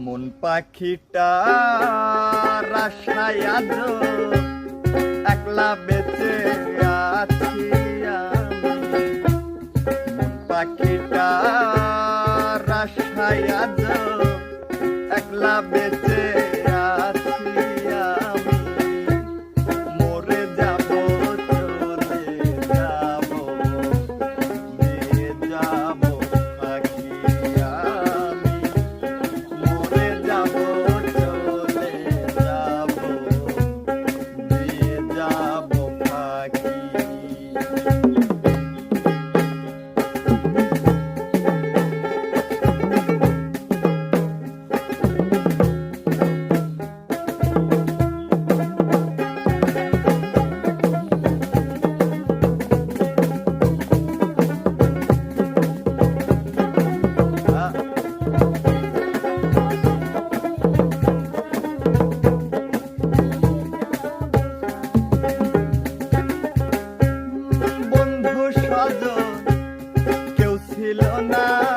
মন পাখিটা রাস্তায় আজ একলা বেঁচে আছি মন পাখিটা রাস্তায় আজ একলা বেঁচে কেউ ছিল না।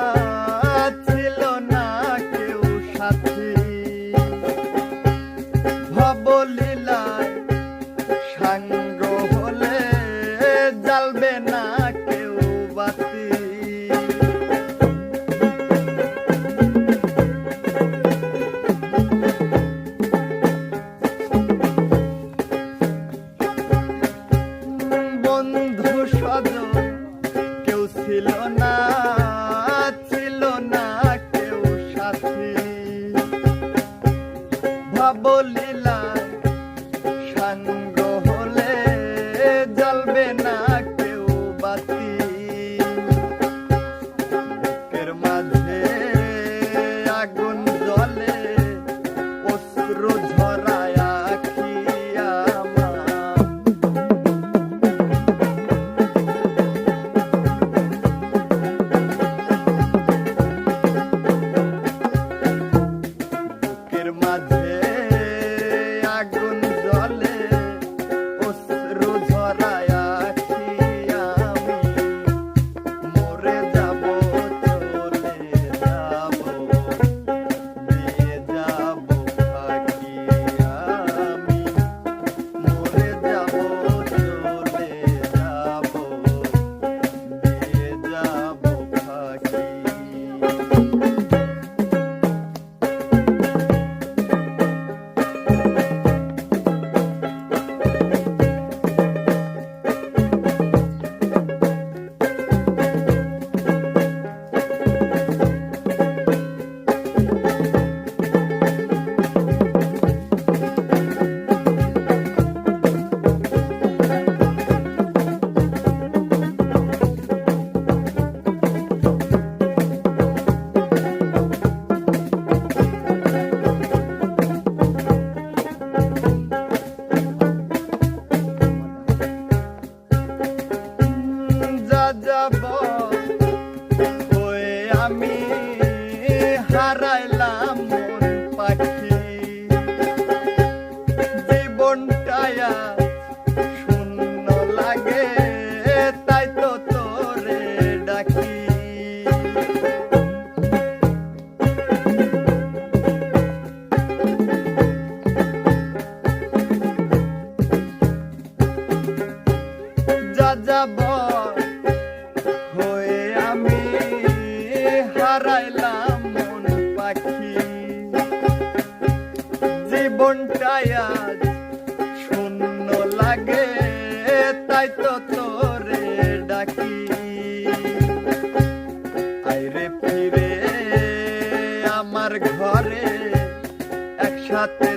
মনটায় শূন্য লাগে তাই তো তোরে ডাকি। আইরে ফিরে আমার ঘরে একসাথে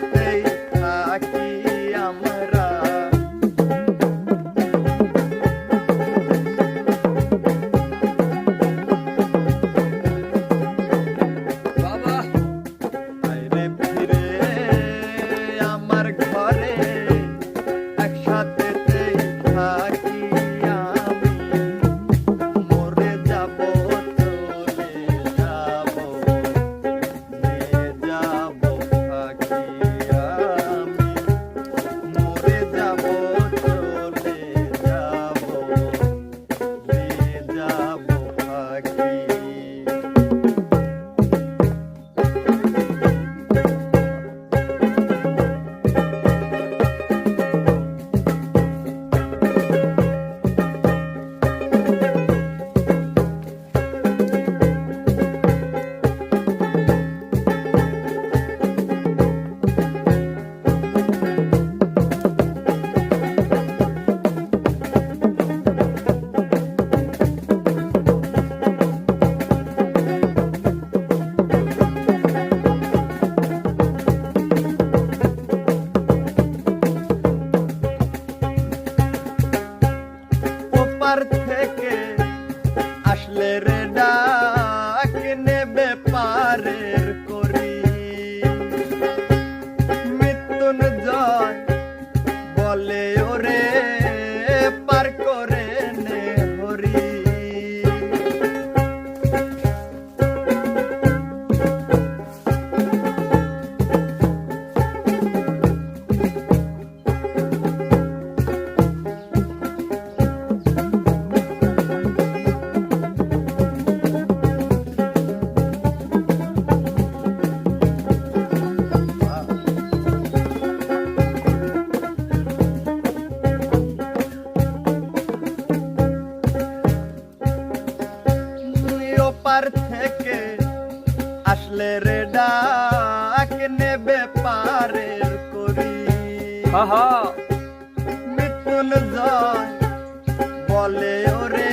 ওরে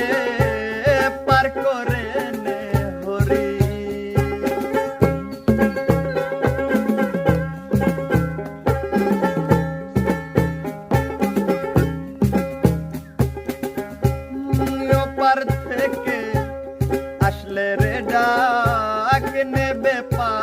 পার করে ওপার থেকে আসলে রে ডাক নেবে পারের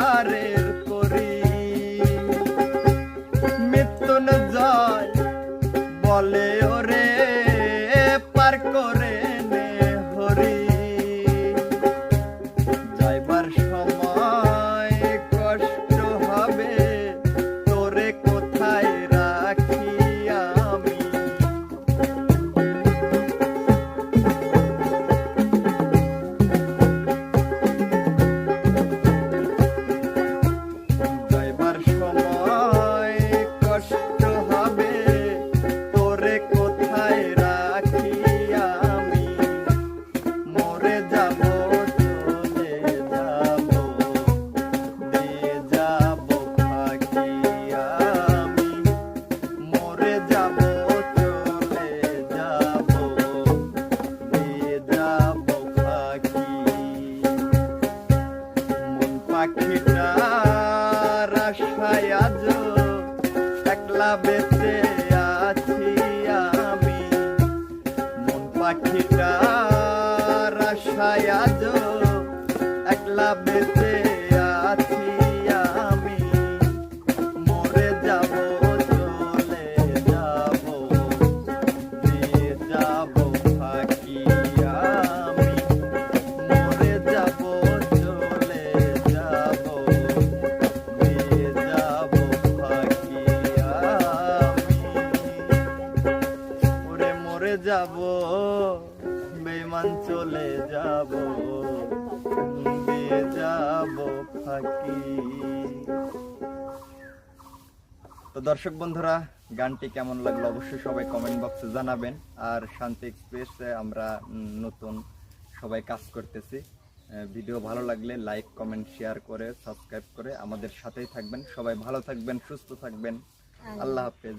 চলে যাব দিয়ে যাব ফাঁকি। তো দর্শক বন্ধুরা গানটি কেমন লাগল অবশ্যই সবাই কমেন্ট বক্সে জানাবেন। আর শান্তি এক্সপ্রেসে আমরা নতুন সবাই কাজ করতেছি। ভিডিও ভালো লাগলে লাইক কমেন্ট শেয়ার করে সাবস্ক্রাইব করে আমাদের সাথেই থাকবেন। সবাই ভালো থাকবেন সুস্থ থাকবেন। আল্লাহ হাফেজ।